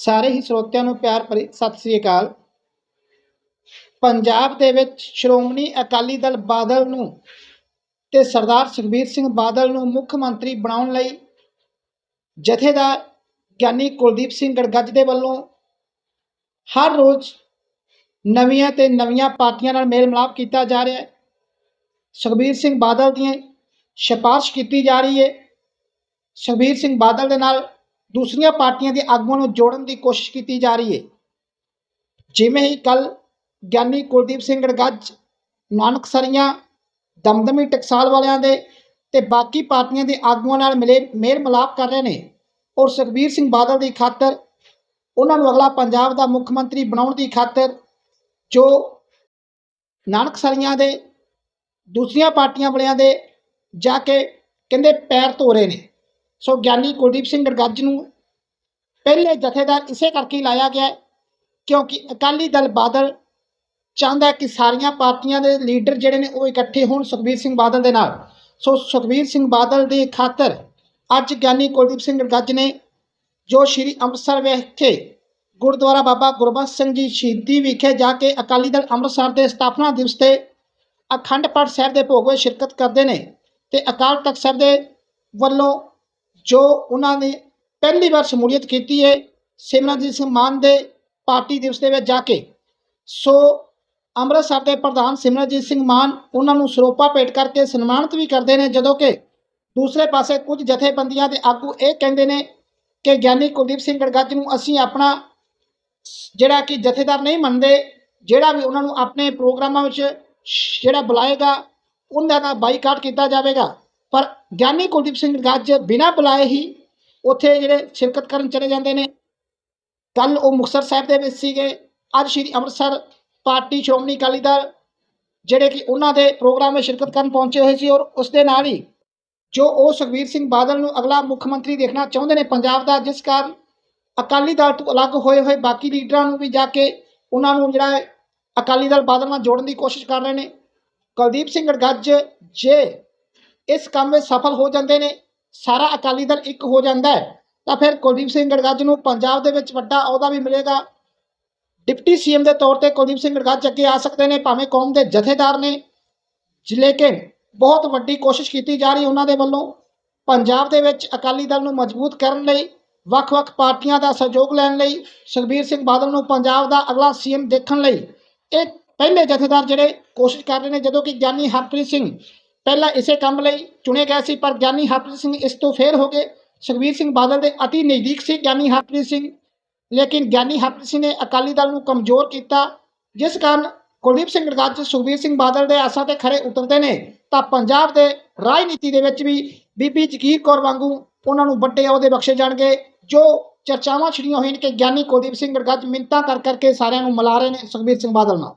ਸਾਰੇ ਹੀ ਸਰੋਤਿਆਂ ਨੂੰ ਪਿਆਰ ਭਰੀ ਸਤਿ ਸ੍ਰੀ ਅਕਾਲ। ਪੰਜਾਬ ਦੇ ਵਿੱਚ ਸ਼੍ਰੋਮਣੀ ਅਕਾਲੀ ਦਲ ਬਾਦਲ ਨੂੰ ਤੇ ਸਰਦਾਰ ਸੁਖਬੀਰ ਸਿੰਘ ਬਾਦਲ ਨੂੰ ਮੁੱਖ ਮੰਤਰੀ ਬਣਾਉਣ ਲਈ ਜਥੇਦਾਰ ਗਿਆਨੀ ਕੁਲਦੀਪ ਸਿੰਘ ਗੜਗੱਜ ਦੇ ਵੱਲੋਂ ਹਰ ਰੋਜ਼ ਨਵੀਆਂ ਤੇ ਨਵੀਆਂ ਪਾਰਟੀਆਂ ਨਾਲ ਮੇਲ ਮਿਲਾਪ ਕੀਤਾ ਜਾ ਰਿਹਾ ਹੈ। ਸੁਖਬੀਰ ਸਿੰਘ ਬਾਦਲ ਦੀਆਂ ਸਿਫਾਰਿਸ਼ ਕੀਤੀ ਜਾ ਰਹੀ ਹੈ। ਸੁਖਬੀਰ ਸਿੰਘ ਬਾਦਲ ਦੇ ਨਾਲ ਦੂਸਰੀਆਂ ਪਾਰਟੀਆਂ ਦੇ ਆਗੂਆਂ ਨੂੰ ਜੋੜਨ ਦੀ ਕੋਸ਼ਿਸ਼ ਕੀਤੀ ਜਾ ਰਹੀ ਹੈ। ਜਿਵੇਂ ਹੀ ਕੱਲ ਗਿਆਨੀ ਕੁਲਦੀਪ ਸਿੰਘ ਗੜਗੱਜ ਨਾਨਕਸਰੀਆਂ, ਦਮਦਮੀ ਟਕਸਾਲ ਵਾਲਿਆਂ ਦੇ ਤੇ ਬਾਕੀ ਪਾਰਟੀਆਂ ਦੇ ਆਗੂਆਂ ਨਾਲ ਮਿਲੇ ਮੇਲ ਮਿਲਾਪ ਕਰ ਰਹੇ ਨੇ ਔਰ ਸੁਖਬੀਰ ਸਿੰਘ ਬਾਦਲ ਦੀ ਖਾਤਰ ਉਹਨਾਂ ਨੂੰ ਅਗਲਾ ਪੰਜਾਬ ਦਾ ਮੁੱਖ ਮੰਤਰੀ ਬਣਾਉਣ ਦੀ ਖਾਤਰ ਜੋ ਨਾਨਕ ਸਰੀਆਂ ਦੇ ਦੂਸਰੀਆਂ ਪਾਰਟੀਆਂ ਵਾਲਿਆਂ ਦੇ ਜਾ ਕੇ ਕਹਿੰਦੇ ਪੈਰ ਧੋ ਰਹੇ ਨੇ। ਸੋ ਗਿਆਨੀ ਕੁਲਦੀਪ ਸਿੰਘ ਗੜਗੱਜ ਨੂੰ ਪਹਿਲੇ ਜਥੇਦਾਰ ਇਸੇ ਕਰਕੇ ਲਾਇਆ ਗਿਆ ਕਿਉਂਕਿ ਅਕਾਲੀ ਦਲ ਬਾਦਲ ਚਾਹੁੰਦਾ ਕਿ ਸਾਰੀਆਂ ਪਾਰਟੀਆਂ ਦੇ ਲੀਡਰ ਜਿਹੜੇ ਨੇ ਉਹ ਇਕੱਠੇ ਹੋਣ ਸੁਖਬੀਰ ਸਿੰਘ ਬਾਦਲ ਦੇ ਨਾਲ। ਸੋ ਸੁਖਬੀਰ ਸਿੰਘ ਬਾਦਲ ਦੀ ਖਾਤਰ ਅੱਜ ਗਿਆਨੀ ਕੁਲਦੀਪ ਸਿੰਘ ਗੜਗੱਜ ਨੇ ਜੋ ਸ਼੍ਰੀ ਅੰਮ੍ਰਿਤਸਰ ਵਿਖੇ ਗੁਰਦੁਆਰਾ ਬਾਬਾ ਗੁਰਬਖਸ਼ ਸਿੰਘ ਜੀ ਸ਼ਹੀਦੀ ਵਿਖੇ ਜਾ ਕੇ ਅਕਾਲੀ ਦਲ ਅੰਮ੍ਰਿਤਸਰ ਦੇ ਸਥਾਪਨਾ ਦਿਵਸ ਤੇ ਅਖੰਡ ਪਾਠ ਸਾਹਿਬ ਦੇ ਭੋਗ ਵਿੱਚ ਸ਼ਿਰਕਤ ਕਰਦੇ ਨੇ ਤੇ ਅਕਾਲ ਤਖਤ ਸਾਹਿਬ ਦੇ ਵੱਲੋਂ ਜੋ ਉਹਨਾਂ ਨੇ ਪਹਿਲੀ ਵਾਰ ਸ਼ਮੂਲੀਅਤ ਕੀਤੀ ਹੈ ਸਿਮਰਨਜੀਤ ਸਿੰਘ ਮਾਨ ਦੇ ਪਾਰਟੀ ਦਿਵਸ ਦੇ ਵਿੱਚ ਜਾ ਕੇ। ਸੋ ਅੰਮ੍ਰਿਤਸਰ ਦੇ ਪ੍ਰਧਾਨ ਸਿਮਰਨਜੀਤ ਸਿੰਘ ਮਾਨ ਉਹਨਾਂ ਨੂੰ ਸਰੋਪਾ ਭੇਟ ਕਰਕੇ ਸਨਮਾਨਿਤ ਵੀ ਕਰਦੇ ਨੇ, ਜਦੋਂ ਕਿ ਦੂਸਰੇ ਪਾਸੇ ਕੁਝ ਜਥੇਬੰਦੀਆਂ ਦੇ ਆਗੂ ਇਹ ਕਹਿੰਦੇ ਨੇ ਕਿ ਗਿਆਨੀ ਕੁਲਦੀਪ ਸਿੰਘ ਗੜਗੱਜ ਨੂੰ ਅਸੀਂ ਆਪਣਾ ਜਿਹੜਾ ਕਿ ਜਥੇਦਾਰ ਨਹੀਂ ਮੰਨਦੇ, ਜਿਹੜਾ ਵੀ ਉਹਨਾਂ ਨੂੰ ਆਪਣੇ ਪ੍ਰੋਗਰਾਮਾਂ ਵਿੱਚ ਜਿਹੜਾ ਬੁਲਾਏਗਾ, ਉਹਨਾਂ ਦਾ ਬਾਈਕਾਟ ਕੀਤਾ ਜਾਵੇਗਾ। ਪਰ ਗਿਆਨੀ ਕੁਲਦੀਪ ਸਿੰਘ ਗੜਗੱਜ ਬਿਨਾਂ ਬੁਲਾਏ ਹੀ ਉੱਥੇ ਜਿਹੜੇ ਸ਼ਿਰਕਤ ਕਰਨ ਚਲੇ ਜਾਂਦੇ ਨੇ। ਕੱਲ ਉਹ ਮੁਕਤਸਰ ਸਾਹਿਬ ਦੇ ਵਿੱਚ ਸੀਗੇ। ਅੱਜ ਸ਼੍ਰੀ ਅੰਮ੍ਰਿਤਸਰ ਪਾਰਟੀ ਸ਼੍ਰੋਮਣੀ ਅਕਾਲੀ ਦਲ, ਜਿਹੜੇ ਕਿ ਉਹਨਾਂ ਦੇ ਪ੍ਰੋਗਰਾਮ ਵਿੱਚ ਸ਼ਿਰਕਤ ਕਰਨ ਪਹੁੰਚੇ ਹੋਏ ਸੀ ਔਰ ਉਸ ਦੇ ਨਾਲ ਹੀ ਜੋ ਉਹ ਸੁਖਬੀਰ ਸਿੰਘ ਬਾਦਲ ਨੂੰ ਅਗਲਾ ਮੁੱਖ ਮੰਤਰੀ ਦੇਖਣਾ ਚਾਹੁੰਦੇ ਨੇ ਪੰਜਾਬ ਦਾ, ਜਿਸ ਕਾਰਨ ਅਕਾਲੀ ਦਲ ਤੋਂ ਅਲੱਗ ਹੋਏ ਹੋਏ ਬਾਕੀ ਲੀਡਰਾਂ ਨੂੰ ਵੀ ਜਾ ਕੇ ਉਹਨਾਂ ਨੂੰ ਜਿਹੜਾ ਅਕਾਲੀ ਦਲ ਬਾਦਲ ਨਾਲ ਜੋੜਨ ਦੀ ਕੋਸ਼ਿਸ਼ ਕਰ ਰਹੇ ਨੇ। ਕੁਲਦੀਪ ਸਿੰਘ ਗੜਗੱਜ ਜੇ ਇਸ ਕੰਮ ਵਿੱਚ ਸਫਲ ਹੋ ਜਾਂਦੇ ਨੇ, ਸਾਰਾ ਅਕਾਲੀ ਦਲ ਇੱਕ ਹੋ ਜਾਂਦਾ ਹੈ, ਤਾਂ ਫਿਰ ਕੁਲਦੀਪ ਸਿੰਘ ਗੜਗੱਜ ਨੂੰ ਪੰਜਾਬ ਦੇ ਵਿੱਚ ਵੱਡਾ ਅਹੁਦਾ ਵੀ ਮਿਲੇਗਾ। ਡਿਪਟੀ ਸੀਐਮ ਦੇ ਤੌਰ ਤੇ ਕੁਲਦੀਪ ਸਿੰਘ ਗੜਗੱਜ ਅੱਗੇ ਆ ਸਕਦੇ ਨੇ, ਭਾਵੇਂ ਕੌਮ ਦੇ ਜਥੇਦਾਰ ਨੇ, ਲੇਕਿਨ ਬਹੁਤ ਵੱਡੀ ਕੋਸ਼ਿਸ਼ ਕੀਤੀ ਜਾ ਰਹੀ ਉਹਨਾਂ ਦੇ ਵੱਲੋਂ। ਪੰਜਾਬ ਦੇ ਵਿੱਚ ਅਕਾਲੀ ਦਲ ਨੂੰ ਮਜ਼ਬੂਤ ਕਰਨ ਲਈ, ਵੱਖ-ਵੱਖ ਪਾਰਟੀਆਂ ਦਾ ਸਹਿਯੋਗ ਲੈਣ ਲਈ, ਸੁਖਬੀਰ ਸਿੰਘ ਬਾਦਲ ਨੂੰ ਪੰਜਾਬ ਦਾ ਅਗਲਾ ਸੀਐਮ ਦੇਖਣ ਲਈ, ਇਹ ਪਹਿਲੇ ਜਥੇਦਾਰ ਜਿਹੜੇ ਕੋਸ਼ਿਸ਼ ਕਰ ਰਹੇ ਨੇ, ਜਦੋਂ ਕਿ ਗਿਆਨੀ ਹਰਪ੍ਰੀਤ ਸਿੰਘ ਪਹਿਲਾਂ ਇਸੇ ਕੰਮ ਲਈ ਚੁਣੇ ਗਏ ਸੀ, ਪਰ ਗਿਆਨੀ ਹਰਪ੍ਰੀਤ ਸਿੰਘ ਇਸ ਤੋਂ ਫੇਰ ਹੋ ਗਏ। ਸੁਖਬੀਰ ਸਿੰਘ ਬਾਦਲ ਦੇ ਅਤੀ ਨਜ਼ਦੀਕ ਸੀ ਗਿਆਨੀ ਹਰਪ੍ਰੀਤ ਸਿੰਘ। ਲੇਕਿਨ ਗਿਆਨੀ ਹਰਪ੍ਰੀਤ ਸਿੰਘ ਨੇ ਅਕਾਲੀ ਦਲ ਨੂੰ ਕਮਜ਼ੋਰ ਕੀਤਾ, ਜਿਸ ਕਾਰਨ ਕੁਲਦੀਪ ਸਿੰਘ ਗੜਗੱਜ ਸੁਖਬੀਰ ਸਿੰਘ ਬਾਦਲ ਦੇ ਆਸਾਂ ਤੇ ਖਰੇ ਉਤਰਦੇ ਨੇ। ਤਾਂ ਪੰਜਾਬ ਦੇ ਰਾਜਨੀਤੀ ਦੇ ਵਿੱਚ ਵੀ ਬੀਬੀ ਜਗੀਰ ਕੌਰ ਵਾਂਗੂ ਉਹਨਾਂ ਨੂੰ ਵੱਡੇ ਅਹੁਦੇ ਬਖਸ਼ੇ ਜਾਣਗੇ, ਜੋ ਚਰਚਾਵਾਂ ਛਿੜੀਆਂ ਹੋਈਆਂ ਨੇ ਕਿ ਗਿਆਨੀ ਕੁਲਦੀਪ ਸਿੰਘ ਗੜਗੱਜ ਮਿੰਤਾਂ ਕਰ ਕਰਕੇ ਸਾਰਿਆਂ ਨੂੰ ਮਿਲਾ ਰਹੇ ਨੇ ਸੁਖਬੀਰ ਸਿੰਘ ਬਾਦਲ ਨਾਲ।